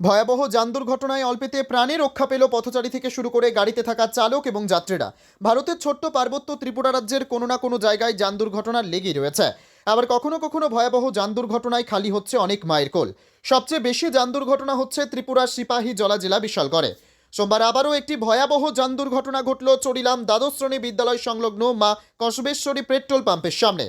ভয়াবহ যান দুর্ঘটনায় অল্পেতে প্রাণে রক্ষা পেল পথচারী থেকে শুরু করে গাড়িতে থাকা চালক এবং যাত্রীরা। ভারতের ছোট্ট পার্বত্য ত্রিপুরা রাজ্যের কোনো না কোনো জায়গায় যান দুর্ঘটনা লেগেই রয়েছে। আবার কখনো কখনো ভয়াবহ যান দুর্ঘটনায় খালি হচ্ছে অনেক মায়ের কোল। সবচেয়ে বেশি যান দুর্ঘটনা হচ্ছে ত্রিপুরার সিপাহী জলা জেলা বিশালগড়ে। সোমবার আবারও একটি ভয়াবহ যান দুর্ঘটনা ঘটল চড়িলাম দ্বাদশ শ্রেণি বিদ্যালয় সংলগ্ন মা কসবেশ্বরী পেট্রোল পাম্পের সামনে।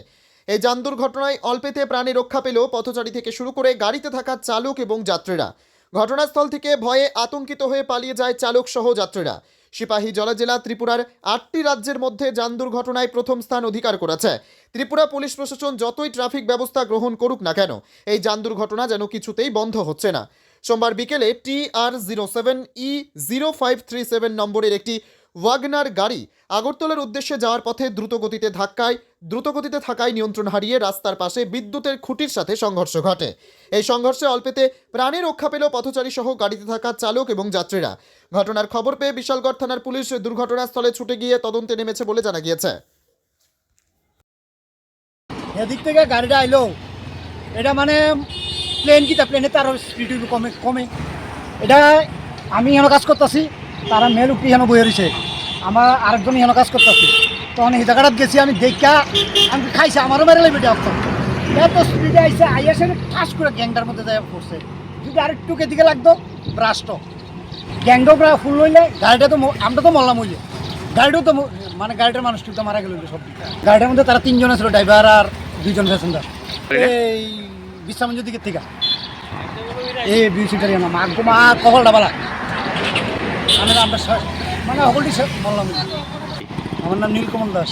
এই যান দুর্ঘটনায় অল্পেতে প্রাণে রক্ষা পেল পথচারী থেকে শুরু করে গাড়িতে থাকা চালক এবং যাত্রীরা। ঘটনাস্থল থেকে ভয়ে আতঙ্কিত হয়ে পালিয়ে যায় চালক সহ যাত্রীরা। সিপাহী জলা জেলা ত্রিপুরার আটটি রাজ্যের মধ্যে যান দুর্ঘটনায় প্রথম স্থান অধিকার করেছে। ত্রিপুরা পুলিশ প্রশাসন যতই ট্রাফিক ব্যবস্থা গ্রহণ করুক না কেন, এই যান দুর্ঘটনা যেন কিছুতেই বন্ধ হচ্ছে না। সোমবার বিকেলে T R zero seven E zero five three seven নম্বরের একটি ওয়াগনার গাড়ি আগরতলার উদ্দেশ্যে যাওয়ার পথে দ্রুতগতিতে ধাক্কায়, দ্রুতগতিতে থাকায় নিয়ন্ত্রণ হারিয়ে রাস্তার পাশে বিদ্যুতের খুঁটির সাথে সংঘর্ষ ঘটে। এই সংঘর্ষে অল্পেতে প্রাণে রক্ষা পেল পথচারী সহ গাড়িতে থাকা চালক এবং যাত্রীরা। ঘটনার খবর পেয়ে বিশালগড় থানার পুলিশ দুর্ঘটনাস্থলে ছুটে গিয়ে তদন্তে নেমেছে বলে জানা গিয়েছে। এদিক থেকে গাড়িটা আইলো। এটা মানে প্লেন কিটা প্লেনে তার স্পিড কমে কমে। এটা আমি হেন কাজ করতেছি। তারা মেল উপরি হেন বয়ে রয়েছে আমার আরেকজন হেন কাজ করতেছি। তখন এই জায়গাটাত গেছি আমি দেখা আমি খাইছে? আমারও মেরে লাগবে অর্থ এত স্পিডে আইসে আইয়াসে ঠাস করে গ্যাংটার মধ্যে যায় পড়ছে যদি আরেকটু দিকে লাগতো ব্রাস্ট গ্যাংটাও প্রায় ফুল হইলে গাড়িটা তো আমরা তো মরলাম হইলে গাড়িটাও তো মানে গাড়িটার মানুষটি তো মারা গেল সব গাড়িটার মধ্যে তারা তিনজন ছিল ড্রাইভার আর দুইজন প্যাসেঞ্জার এই বিশ্রামঞ্জুর দিকের থেকে এই বিউসিটারি আমার মা কপালটা বালা আমি আমরা মানে সকলটি বললাম আমার নাম নীলকমল দাস।